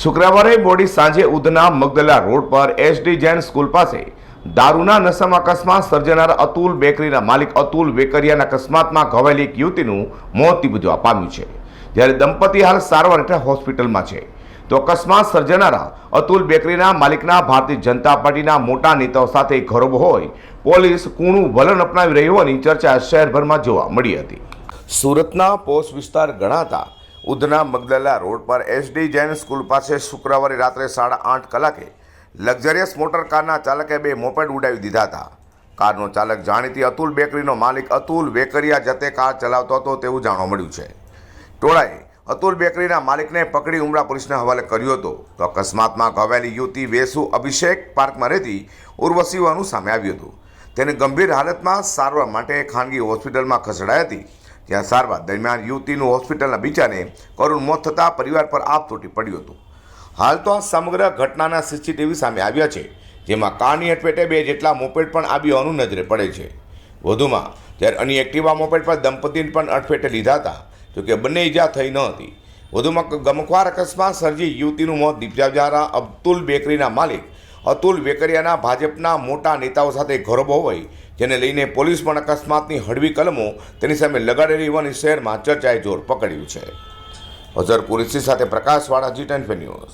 શુક્રવારે મોડી સાંજે ઉધના મગદલા રોડ પર એસડી જૈન સ્કૂલ પાસે દારૂના નશામાં અકસ્માત સર્જનાર અતુલ બેકરીના માલિક અતુલ વેકરિયાના અકસ્માતમાં ઘવાયેલી એક યુવતીનું મોત નિપજવા પામ્યું છે. જ્યારે દંપતી હાલ સારવાર હેઠળ હોસ્પિટલમાં છે. તો અકસ્માત સર્જનારા અતુલ બેકરીના માલિકના ભારતીય જનતા પાર્ટીના મોટા નેતાઓ સાથે ઘરોબ હોય પોલીસ કૂણું વલણ અપનાવી રહી હોવાની ચર્ચા શહેરભરમાં જોવા મળી હતી. સુરતના પોસ્ટ વિસ્તાર ગણાતા ઉધના મગદલા રોડ પર એસડી જૈન સ્કૂલ પાસે શુક્રવારે રાત્રે સાડા આઠ કલાકે લક્ઝરિયસ મોટર કારના ચાલકે બે મોપેડ ઉડાવી દીધા હતા. કારનો ચાલક જાણીતી અતુલ બેકરીનો માલિક અતુલ વેકરિયા જતે કાર ચલાવતો હતો તેવું જાણવા મળ્યું છે. ટોળાએ અતુલ બેકરીના માલિકને પકડી ઉમરા પોલીસને હવાલે કર્યો હતો. તો અકસ્માતમાં ઘવાયેલી યુવતી વેસુ અભિષેક પાર્કમાં રહેતી ઉર્વશી હોવાનું સામે આવ્યું હતું. તેને ગંભીર હાલતમાં સારવાર માટે ખાનગી હોસ્પિટલમાં ખસેડાઈ હતી. જ્યાં સારવાર દરમિયાન યુવતીનું હોસ્પિટલના બીજાને કરુણ મોત થતાં પરિવાર પર આપ તૂટી પડ્યું હતું. હાલ તો આ સમગ્ર ઘટનાના સીસીટીવી સામે આવ્યા છે, જેમાં કારની અટપેટે બે જેટલા મોપેડ પણ આવી હોવાનું નજરે પડે છે. વધુમાં, જ્યારે અન્ય એક્ટિવા મોપેડ પર દંપતીને પણ અટફેટે લીધા હતા જોકે બંને ઈજા થઈ ન હતી. વધુમાં, ગમખ્વાર અકસ્માત સર્જી યુવતીનું મોત નિપજાવનારા અબ્દુલ બેકરીના માલિક અતુલ વેકરિયાના ભાજપના મોટા નેતાઓ સાથે ઘરોબો હોય, જેને લઈને પોલીસ પણ અકસ્માતની હળવી કલમો તેની સામે લગાડેલી હોવાની શહેરમાં ચર્ચાએ જોર પકડ્યું છે. અઝર કુરેશી સાથે પ્રકાશવાળા જી ટેન ન્યૂઝ.